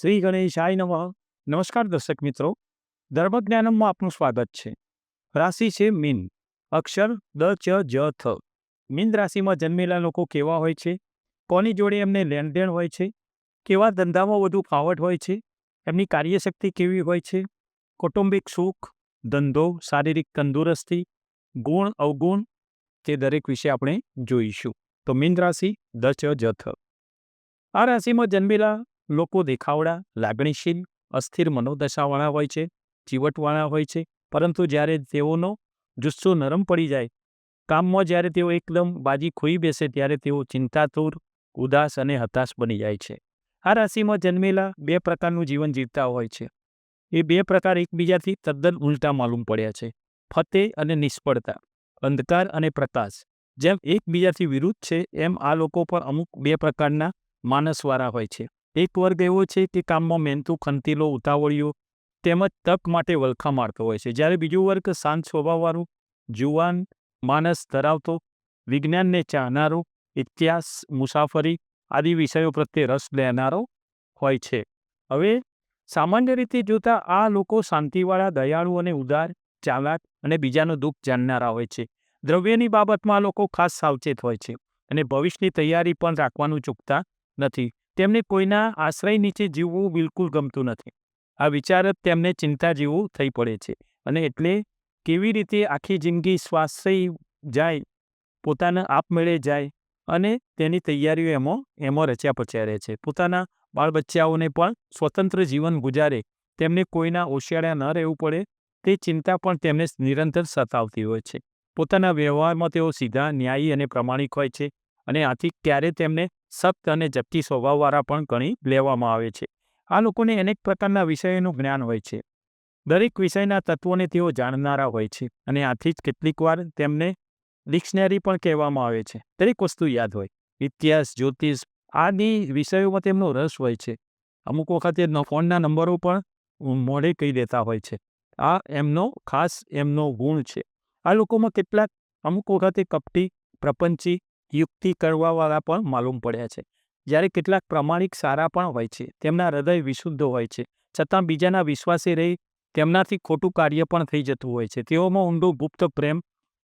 શ્રી ગણેશાય નમઃ. નમસ્કાર દર્શક મિત્રો. ધર્મજ્ઞાનમમાં આપનું સ્વાગત છે. રાશિ છે મીન. અક્ષર દ, ચ, જ, થ. મીન રાશિમાં જન્મેલા લોકો કેવા હોય છે? કોની જોડે એમને લેણદેણ હોય છે? કેવા ધંધામાં વધુ ફાવટ હોય છે? એમની કાર્યશક્તિ કેવી હોય છે? કૌટુંબિક સુખ, ધંધો, શારીરિક તંદુરસ્તી, ગુણ, અવગુણ તે દરેક વિશે આપણે જોઈશું. તો મીન રાશિ દ, ચ, જ, થ. આ રાશિમાં જન્મેલા લોકો દેખાવડા, લાગણીશીલ, અસ્થિર મનોદશાવાળા હોય છે, ચીવટવાળા હોય છે, પરંતુ જ્યારે તેઓનો જુસ્સો નરમ પડી જાય, કામમાં જ્યારે તેઓ એકદમ બાજી ખોઈ બેસે ત્યારે તેઓ ચિંતાતુર, ઉદાસ અને હતાશ બની જાય છે. આ રાશિમાં જન્મેલા બે પ્રકારનું જીવન જીવતા હોય છે. એ બે પ્રકાર એકબીજાથી તદ્દન ઉલટા માલુમ પડ્યા છે. ફતે અને નિષ્ફળતા, અંધકાર અને પ્રકાશ. જેમ એકબીજાથી વિરુદ્ધ છે, એમ આ લોકો પણ અમુક બે પ્રકારના માનસવાળા હોય છે. એક વર્ગ એવો છે કે કામમાં મહેનતું, ખંતીલો ઉતાવળિયો તેમજ તક માટે વલખા મારતો હોય છે. જ્યારે બીજો વર્ગ શાંત સ્વભાવવાળું, જુવાન માનસ ધરાવતો, વિજ્ઞાનને ચાહનારો, ઇતિહાસ, મુસાફરી આદિ વિષયો પ્રત્યે રસ લેનારો હોય છે. હવે સામાન્ય રીતે જોતા આ લોકો શાંતિવાળા, દયાળુ અને ઉદાર, ચાલાક અને બીજાનું દુઃખ જાણનારા હોય છે. દ્રવ્યની બાબતમાં લોકો ખાસ સાવચેત હોય છે અને ભવિષ્યની તૈયારી પણ રાખવાનું ચૂકતા નથી. તેમને કોઈના આશ્રય નીચે જીવવું બિલકુલ ગમતું નથી. આ વિચાર જ તેમને ચિંતા જેવું થઈ પડે છે અને એટલે કેવી રીતે આખી જિંદગી સ્વાશ્રય જાય, પોતાના આપમેળે જાય અને તેની તૈયારીઓ એમાં એમાં રચ્યા પચ્યા રહે છે. પોતાના બાળ બચ્ચાઓને પણ સ્વતંત્ર જીવન ગુજારે, તેમને કોઈના ઓશિયાળા ન રહેવું પડે, તે ચિંતા પણ તેમને નિરંતર સતાવતી હોય છે. પોતાના વ્યવહારમાં તેઓ સીધા ન્યાયી અને પ્રમાણિક હોય છે અને આથી ક્યારે તેમને સખ્ત અને જપ્તી સ્વભાવવાળા પણ ગણી લેવામાં આવે છે. આ લોકોને અનેક પ્રકારના વિષયોનું જ્ઞાન હોય છે. દરેક વિષયના તત્વોને તેઓ જાણનારા હોય છે અને આથી જ કેટલીકવાર તેમને ડિક્શનરી પણ કહેવામાં આવે છે. દરેક વસ્તુ યાદ હોય. ઇતિહાસ, જ્યોતિષ આદિ વિષયોમાં તેમનો રસ હોય છે. અમુક વખતે ફોનના નંબરો પણ મોઢે કહી દેતા હોય છે. આ એમનો ખાસ એમનો ગુણ છે. આ લોકોમાં કેટલાક અમુક વખતે કપટી, પ્રપંચી યુક્તિ કરવાવાળા પણ માલુમ પડ્યા છે. જ્યારે કેટલાક પ્રમાણિક સારા પણ હોય છે, તેમના હૃદય વિશુદ્ધ હોય છે, છતાં બીજાના વિશ્વાસે રહી તેમનાથી ખોટું કાર્ય પણ થઈ જતું હોય છે. તેઓમાં ઊંડો ગુપ્ત પ્રેમ,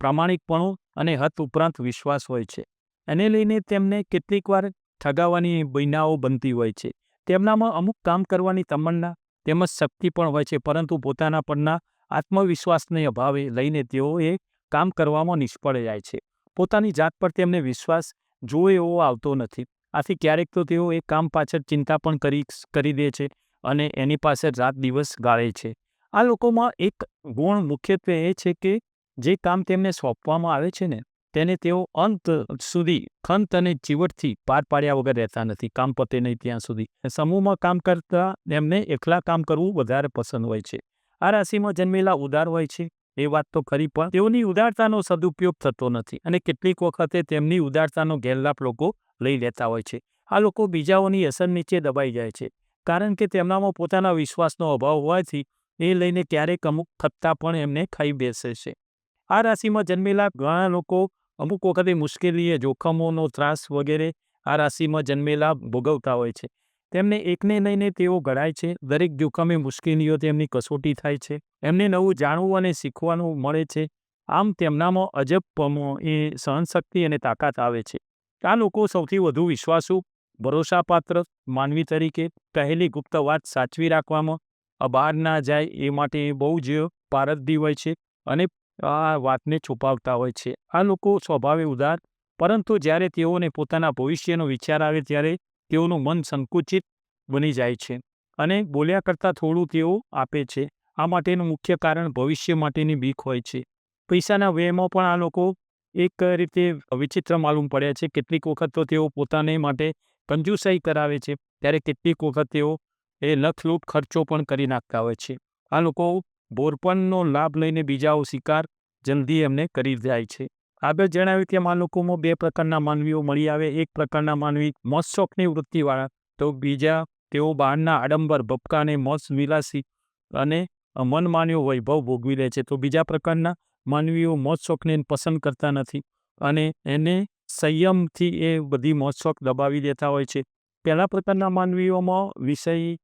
પ્રામાણિકપણું અને હદ ઉપરાંત વિશ્વાસ હોય છે. એને લઈને તેમને કેટલીકવાર ઠગાવવાની બૈનાઓ બનતી હોય છે. તેમનામાં અમુક કામ કરવાની તમન્ના તેમજ શક્તિ પણ હોય છે, પરંતુ પોતાના પરના આત્મવિશ્વાસને અભાવે લઈને તેઓ એ કામ કરવામાં નિષ્ફળ જાય છે. પોતાની જાત પર તેમને વિશ્વાસ જોવે એવો આવતો નથી. આથી ક્યારેક તો તેઓ એ કામ પાછળ ચિંતા પણ કરી કરી દે છે અને એની પાસે રાત દિવસ ગાળે છે. આ લોકોમાં એક ગુણ મુખ્યત્વે એ છે કે જે કામ તેમને સોંપવામાં આવે છે ને, તેને તેઓ અંત સુધી ખંત અને ચીવટથી પાર પાડ્યા વગર રહેતા નથી. કામ પતે નહીં ત્યાં સુધી. સમૂહમાં કામ કરતા એમને એકલા કામ કરવું વધારે પસંદ હોય છે. આ રાશિમાં જન્મેલા ઉદાર હોય છે. એ વાત તો ખરી, પણ તેઓની ઉદારતાનો સદુપયોગ થતો નથી અને કેટલીક વખતે તેમની ઉદારતાનો ગેરલાભ લોકો લઈ લેતા હોય છે. આ લોકો બીજાઓની અસર નીચે દબાઈ જાય છે, કારણ કે તેમનામાં પોતાના વિશ્વાસનો અભાવ હોવાથી એ લઈને ક્યારેક અમુક થત્તા પણ એમને ખાઈ બેસે છે. આ રાશિમાં જન્મેલા ઘણા લોકો અમુક વખતે મુશ્કેલીએ, જોખમોનો ત્રાસ વગેરે આ રાશિમાં જન્મેલા ભોગવતા હોય છે. તેમને એકને લઈને તેઓ ઘડાય છે. દરેક જોખમે મુશ્કેલીઓ તેમની કસોટી થાય છે. એમને નવું જાણવું અને શીખવાનું મળે છે. આમ તેમનામાં અજબપમો એ સહનશક્તિ અને તાકાત આવે છે. આ લોકો સૌથી વધુ વિશ્વાસુ, ભરોસાપાત્ર, માનવી તરીકે કહેલી ગુપ્ત વાત સાચવી રાખવામાં બહાર ના જાય એ માટે બહુ જ પારદર્શી હોય છે અને આ વાતને છુપાવતા હોય છે. આ લોકો સ્વભાવે ઉદાર, પરંતુ જ્યારે તેઓને પોતાના ભવિષ્યનો વિચાર આવે ત્યારે તેઓનું મન સંકુચિત બની જાય છે અને બોલ્યા કરતાં થોડું તેઓ આપે છે. આ માટેનું મુખ્ય કારણ ભવિષ્ય માટેની બીક હોય છે. પૈસાના વ્યયમાં પણ આ લોકો એક રીતે વિચિત્ર માલુમ પડ્યા છે. કેટલીક વખત તો તેઓ પોતાને માટે કંજુસાઈ કરાવે છે, ત્યારે કેટલીક વખત તેઓ એ લખલૂટ ખર્ચો પણ કરી નાખતા હોય છે. આ લોકો બોરપણનો લાભ લઈને બીજાઓ શિકાર જલ્દી એમને કરી જાય છે. આગળ જણાવ્યું તેમ આ લોકોમાં બે પ્રકારના માનવીઓ મળી આવે. એક પ્રકારના માનવી મોજ વૃત્તિવાળા. તો બીજા તેઓ બહારના આડંબર, ભપકાને મોજ વિલાસી અને મનમાન્યો વૈભવ ભોગવી લે છે. તો બીજા પ્રકારના માનવીઓ મોજ શોખને પસંદ કરતા નથી અને એને સંયમથી એ બધી મોજ શોખ દબાવી દેતા હોય છે. પહેલા પ્રકારના માનવીઓમાં વિષય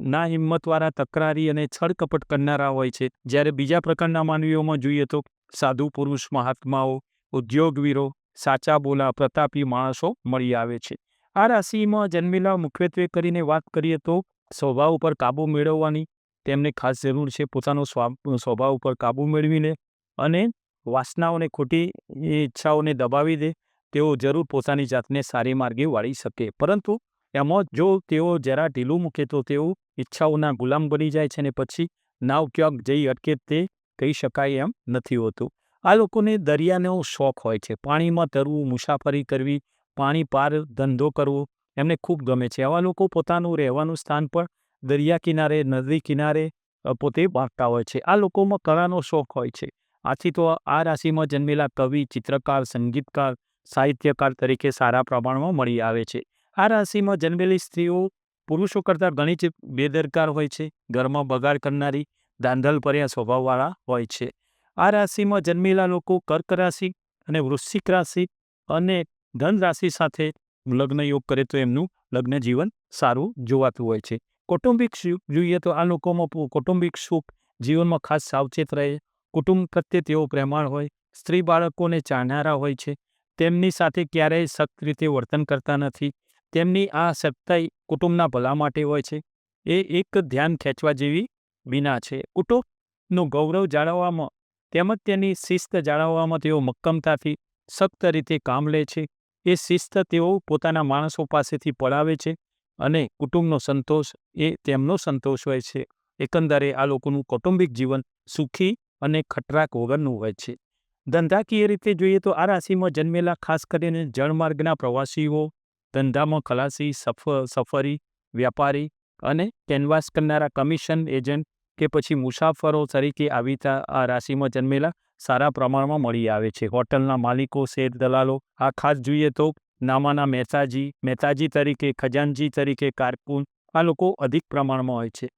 ના હિંમતવાળા, તકરારી અને છળકપટ કરનારા હોય છે. જ્યારે બીજા પ્રકારના માનવીઓમાં જોઈએ તો સાધુ પુરુષ, મહાત્માઓ ઉદ્યોગવીરો, સાચા બોલા, પ્રતાપી માણસો મળી આવે છે. આ રાશિમાં જન્મેલા મુખ્યત્વે કરીને વાત કરીએ તો સ્વભાવ ઉપર કાબૂ મેળવવાની તેમને ખાસ જરૂર છે. પોતાનો સ્વભાવ ઉપર કાબૂ મેળવીને અને વાસનાઓને, ખોટી ઈચ્છાઓને દબાવી દે, તેઓ જરૂર પોતાની જાતને સારી માર્ગે વાળી શકે. પરંતુ એમાં જો તેઓ જરા ઢીલું મૂકે તો તેઓ ઈચ્છાઓના ગુલામ બની જાય છે અને પછી નાવ ક્યાંક જઈ અટકે તે કહી શકાય એમ નથી હોતું. આ લોકોને દરિયાનો શોખ હોય છે. પાણીમાં તરવું, મુસાફરી કરવી, પાણી પાર ધંધો કરવો એમને ખૂબ ગમે છે. આવા લોકો પોતાનું રહેવાનું સ્થાન પણ દરિયા કિનારે, નદી કિનારે પોતે બાંધતા હોય છે. આ લોકોમાં કળાનો શોખ હોય છે. આથી તો આ રાશિમાં જન્મેલા કવિ, ચિત્રકાર, સંગીતકાર, સાહિત્યકાર તરીકે સારા પ્રમાણમાં મળી આવે છે. આ રાશિમાં જન્મેલી સ્ત્રીઓ પુરુષો કરતાં ઘણી જ બેદરકાર હોય છે. ઘરમાં બગાડ કરનારી દાંધલપર્યા સ્વભાવવાળા હોય છે. આ રાશિમાં જન્મેલા લોકો કર્ક રાશિ અને વૃશ્ચિક રાશિ અને ધન રાશિ સાથે લગ્ન યોગ કરે તો એમનું લગ્ન જીવન સારું જોવાતું હોય છે. કૌટુંબિક સુખ જોઈએ તો આ લોકોમાં કૌટુંબિક સુખ જીવનમાં ખાસ સાવચેત રહે. કુટુંબ પ્રત્યે તેઓ પ્રેમાળ હોય, સ્ત્રી બાળકોને ચાહનારા હોય છે. તેમની સાથે ક્યારેય સખ્ત રીતે વર્તન કરતા નથી. તેમની આ સત્તાઈ કુટુંબના ભલા માટે હોય છે. એ એક ધ્યાન ખેંચવા જેવી વિના છે. કુટુંબનું ગૌરવ જાળવવામાં તેમજ તેની શિસ્ત જાળવવામાં તેઓ મક્કમતાથી સખ્ત રીતે કામ લે છે. એ શિસ્ત તેઓ પોતાના માણસો પાસેથી પડાવે છે અને કુટુંબનો સંતોષ, એ તેમનો સંતોષ હોય છે. એકંદરે આ લોકોનું કૌટુંબિક જીવન સુખી અને ખટરાક વગરનું હોય છે. ધંધાકીય રીતે જોઈએ તો આ રાશિમાં જન્મેલા ખાસ કરીને જળમાર્ગના પ્રવાસીઓ, ધંધામાં ખલાસી, સફ, સફરી, વ્યાપારી અને કેનવાસ કરનારા કમિશન એજન્ટ કે પછી મુસાફરો તરીકે આવીતા આ રાશિમાં જન્મેલા સારા પ્રમાણમાં મળી આવે છે. હોટલના માલિકો, શેર દલાલો, આ ખાસ જોઈએ તો નામાના મહેતાજી મહેતાજી તરીકે, ખજાનજી તરીકે, કારકુન, આ લોકો અધિક પ્રમાણમાં હોય છે.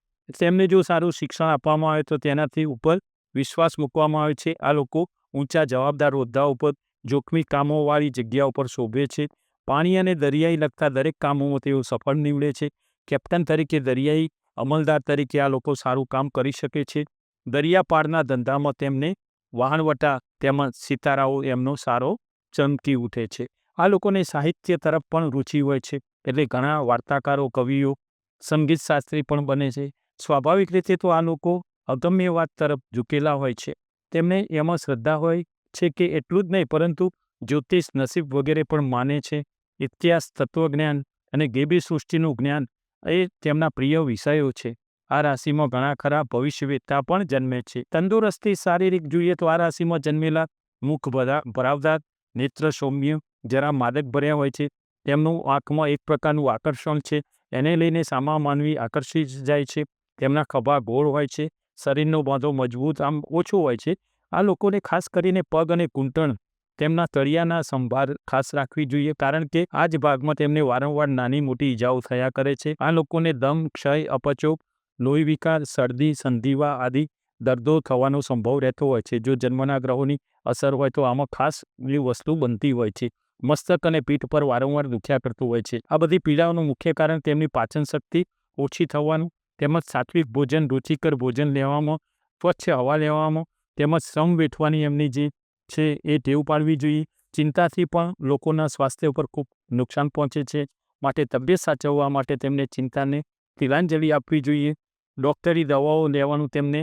તેમને જો સારું શિક્ષણ આપવામાં આવે તો તેનાથી ઉપર વિશ્વાસ મૂકવામાં આવે છે. આ લોકો ઊંચા જવાબદાર હોદ્દા ઉપર જોખમી કામોવાળી જગ્યા ઉપર શોભે છે. પાણી અને દરિયાઈ લગતા દરેક કામોમાં તેઓ સફળ નીવડે છે. કેપ્ટન તરીકે દરિયાઈ અમલદાર તરીકે આ લોકો સારું કામ કરી શકે છે. દરિયાપાળના ધંધામાં તેમને વહાણવટા તેમજ સિતારાઓ એમનો સારો ચમકી ઉઠે છે. આ લોકોને સાહિત્ય તરફ પણ રુચિ હોય છે, એટલે ઘણા વાર્તાકારો, કવિઓ, સંગીત શાસ્ત્રી પણ બને છે. સ્વાભાવિક રીતે તો આ લોકો અગમ્ય વાત તરફ ઝૂકેલા હોય છે. તેમને એમાં શ્રદ્ધા હોય છે કે એટલું જ નહીં, પરંતુ જ્યોતિષ નસીબ વગેરે પણ માને છે. ઇતિહાસ, તત્વજ્ઞાન અને ગેબી સૃષ્ટિનું જ્ઞાન એ તેમના પ્રિય વિષયો છે. આ રાશિમાં ઘણા ખરા ભવિષ્યવેત્તા પણ જન્મે છે. તંદુરસ્તી, શારીરિક જોઈએ તો આ રાશિમાં જન્મેલા મુખ બધા ભરાવદાર, નેત્ર સૌમ્ય જરા માદક ભર્યા હોય છે. તેમનું આંખમાં એક પ્રકારનું આકર્ષણ છે. એને લઈને સામા માનવી આકર્ષિત જાય છે. તેમના ખભા ગોળ હોય છે. શરીરનો બાંધો મજબૂત આમ ઓછો હોય છે. આ લોકોને ખાસ કરીને પગ અને ઘૂંટણ તેમના તળિયાના સંભાળ ખાસ રાખવી જોઈએ કારણ કે આ જ ભાગમાં તેમને વારંવાર નાની મોટી ઈજાઓ થયા કરે છે. આ લોકોને દમ, ક્ષય અપચો લોહી વિકાર, શરદી, સંધિવા આદિ દર્દો થવાનો સંભવ રહેતો હોય છે. જો જન્મના ગ્રહોની અસર હોય તો આમાં ખાસ એ વસ્તુ બનતી હોય છે. મસ્તક અને પીઠ પર વારંવાર દુખ્યા કરતું હોય છે. આ બધી પીડાઓનું મુખ્ય કારણ તેમની પાચન શક્તિ ઓછી થવાનું, તેમજ સાત્વિક ભોજન, રુચિકર ભોજન લેવામાં, સ્વચ્છ હવા લેવામાં, તેમજ શ્રમ વેઠવાની એમની જે છે એ ટેવ પાડવી જોઈએ. ચિંતાથી પણ લોકોના સ્વાસ્થ્ય ઉપર ખૂબ નુકસાન પહોંચે છે. માટે તબિયત સાચવવા માટે તેમને ચિંતાને તિલાંજલિ આપવી જોઈએ. ડૉક્ટરી દવાઓ લેવાનું તેમને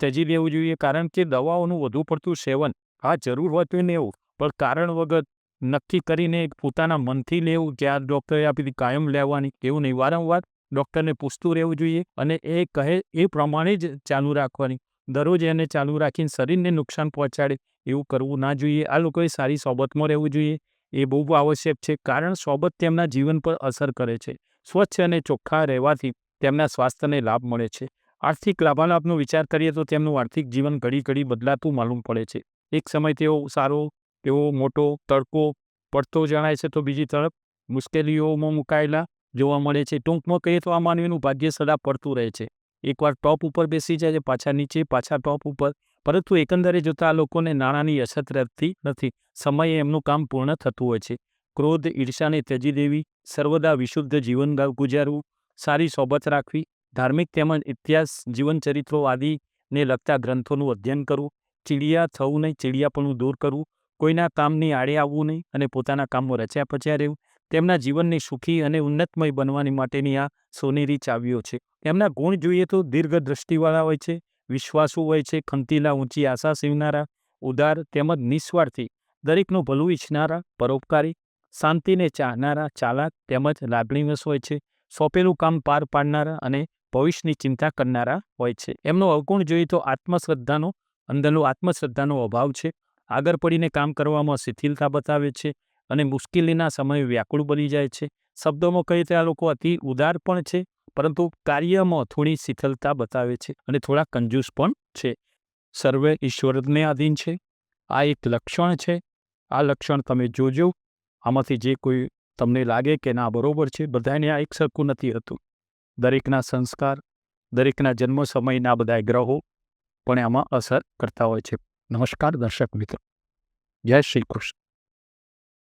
ત્યજી લેવું જોઈએ. કારણ કે દવાઓનું વધુ પડતું સેવન હા જરૂર હોય તો લેવું પણ કારણ વગર નક્કી કરીને પોતાના મનથી લેવું કે આ ડૉક્ટરે આપી કાયમ લેવાની એવું નહીં. વારંવાર ડૉક્ટરને પૂછતું રહેવું જોઈએ અને એ કહે એ પ્રમાણે જ ચાલુ રાખવાની. દરરોજ એને ચાલુ રાખીને શરીરને નુકસાન પહોંચાડે એવું કરવું ના જોઈએ. આ લોકોએ સારી સોબતમાં રહેવું જોઈએ. એ બહુ આવશ્યક છે કારણ સોબત તેમના જીવન પર અસર કરે છે. સ્વચ્છ અને ચોખ્ખા રહેવાથી તેમના સ્વાસ્થ્યને લાભ મળે છે. આર્થિક લાભાલાભનો વિચાર કરીએ તો તેમનું આર્થિક જીવન ઘડી ઘડી બદલાતું માલુમ પડે છે. એક સમય તેઓ સારો, તેઓ મોટો, તડકો પડતો જણાય છે તો બીજી તરફ મુશ્કેલીઓમાં મુકાયેલા જોવા મળે છે. ટૂંકમાં કહીએ તો આ માનવીનું ભાગ્ય સદા પડતું રહે છે. એકવાર ટોપ ઉપર બેસી જાય છે પાછા નીચે, પાછા ટોપ ઉપર. પરંતુ એકંદરે જોતા આ લોકોને નાણાંની અછત રહેતી નથી. સમયે એમનું કામ પૂર્ણ થતું હોય છે. ક્રોધ ઈર્ષાને ત્યજી દેવી, સર્વદા વિશુદ્ધ જીવન ગુજારવું, સારી સોબત રાખવી, ધાર્મિક તેમજ ઇતિહાસ, જીવનચરિત્રો આદિને લગતા ગ્રંથોનું અધ્યયન કરવું, ચીડિયા થવું નહીં, ચીડિયાપણું દૂર કરવું, કોઈના કામની આડે આવવું નહીં અને પોતાના કામમાં રચ્યા પચ્યા રહેવું તેમના જીવનની સુખી અને ઉન્નતમય બનવાની માટેની આ સોનેરી ચાવીઓ છે. એમના ગુણ જોઈએ તો દીર્ઘ દ્રષ્ટિવાળા હોય છે, વિશ્વાસુ હોય છે, ખંતીલા ઊંચી આશા સીવનારા, ઉદાર તેમજ નિસ્વાર્થી, દરેકનું ભલું ઈચ્છનારા, પરોપકારી, શાંતિને ચાહનારા, ચાલાક તેમજ લાગણીવશ હોય છે, સોંપેલું કામ પાર પાડનારા અને ભવિષ્યની ચિંતા કરનારા હોય છે. એમનો અવગુણ જોઈએ તો આત્મશ્રદ્ધાનો, અંદરનો આત્મશ્રદ્ધાનો અભાવ છે. આગળ પડીને કામ કરવામાં શિથિલતા બતાવે છે અને મુશ્કેલીના સમયે વ્યાકુળ બની જાય છે. શબ્દોમાં કહીએ તો આ લોકો અતિ ઉદાર પણ છે, પરંતુ કાર્યમાં થોડી શીતલતા બતાવે છે અને થોડા કંજૂસ પણ છે. સર્વે ઈશ્વરને આધીન છે. આ એક લક્ષણ છે. આ લક્ષણ તમે જોજો. આમાંથી જે કોઈ તમને લાગે કે ના, બરોબર છે, બધાને આ એક સરખું નથી હતું. દરેકના સંસ્કાર, દરેકના જન્મ સમયના બધા ગ્રહો પણ આમાં અસર કરતા હોય છે. નમસ્કાર દર્શક મિત્રો. જય શ્રી કૃષ્ણ.